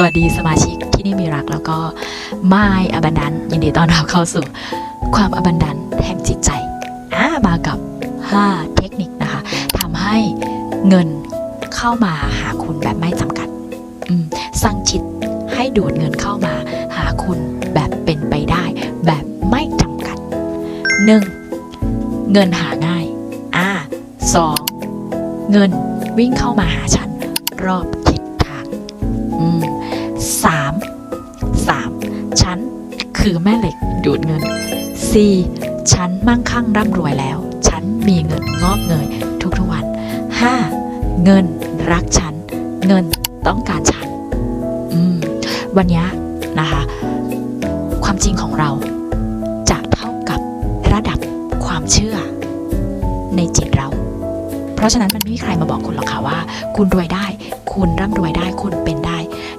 สวัสดีสมาชิกที่นี่มีรักแล้วก็ไม่อบันดันยินดีต้อนรับเข้าสู่ความอบันดันแห่งจิตใจอ่ามากับ 5 เทคนิคนะคะทำให้เงินเข้ามาหาคุณแบบไม่จำกัดอืมสั่งจิตให้ดูดเงินเข้ามาหาคุณแบบเป็นไปได้ แบบไม่จำกัด 1. เงินหาง่ายอ่าสองเงินวิ่งเข้ามาหาฉันรอบทิศทางอืม สามสามฉันคือแม่เหล็กดูดเงินสี่ฉันมั่งคั่งร่ำรวยแล้ว ฉันมีเงินงอกเงยทุกๆวันห้าเงินรักฉัน เงินต้องการฉันอืมวันนี้นะคะ ความจริงของเราจะเท่ากับระดับความเชื่อในจิตเรา เพราะฉะนั้นมันไม่มีใครมาบอกคุณหรอกค่ะว่า คุณรวยได้ คุณร่ำรวยได้ คุณเป็นได้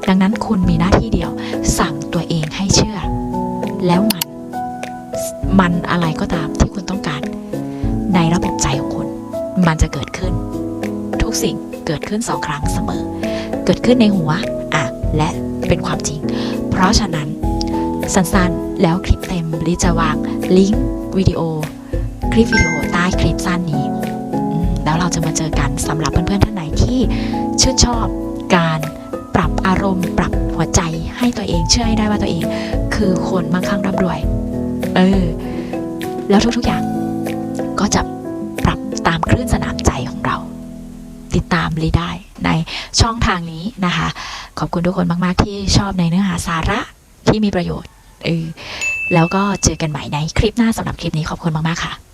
ดังนั้นคุณมีหน้าที่เดียว สั่งตัวเองให้เชื่อ แล้วมัน มันอะไรก็ตามที่คุณต้องการ ในระบบใจของคุณ มันจะเกิดขึ้น ทุกสิ่งเกิดขึ้นสองครั้งเสมอ เกิดขึ้นในหัวอะและเป็นความจริง เพราะฉะนั้นสั้นๆ แล้วคลิปเต็มลิจะวางลิงก์วิดีโอ คลิปวิดีโอใต้คลิปสั้นนี้ แล้วเราจะมาเจอกันสำหรับเพื่อนๆท่านไหนที่ชื่นชอบการ มณ์ปรับหัวใจให้ตัวเองเชื่อให้ได้ว่าตัวเอง คือคนมั่งคั่งร่ำรวย เออ แล้วทุกๆอย่างก็จะปรับตามคลื่นสนามใจของเรา ติดตามลีได้ในช่องทางนี้นะคะ ขอบคุณทุกคนมาก ๆ ที่ชอบในเนื้อหาสาระที่มีประโยชน์เออแล้วก็เจอกันใหม่ในคลิปหน้าสำหรับคลิปนี้ขอบคุณมาก ๆ ค่ะ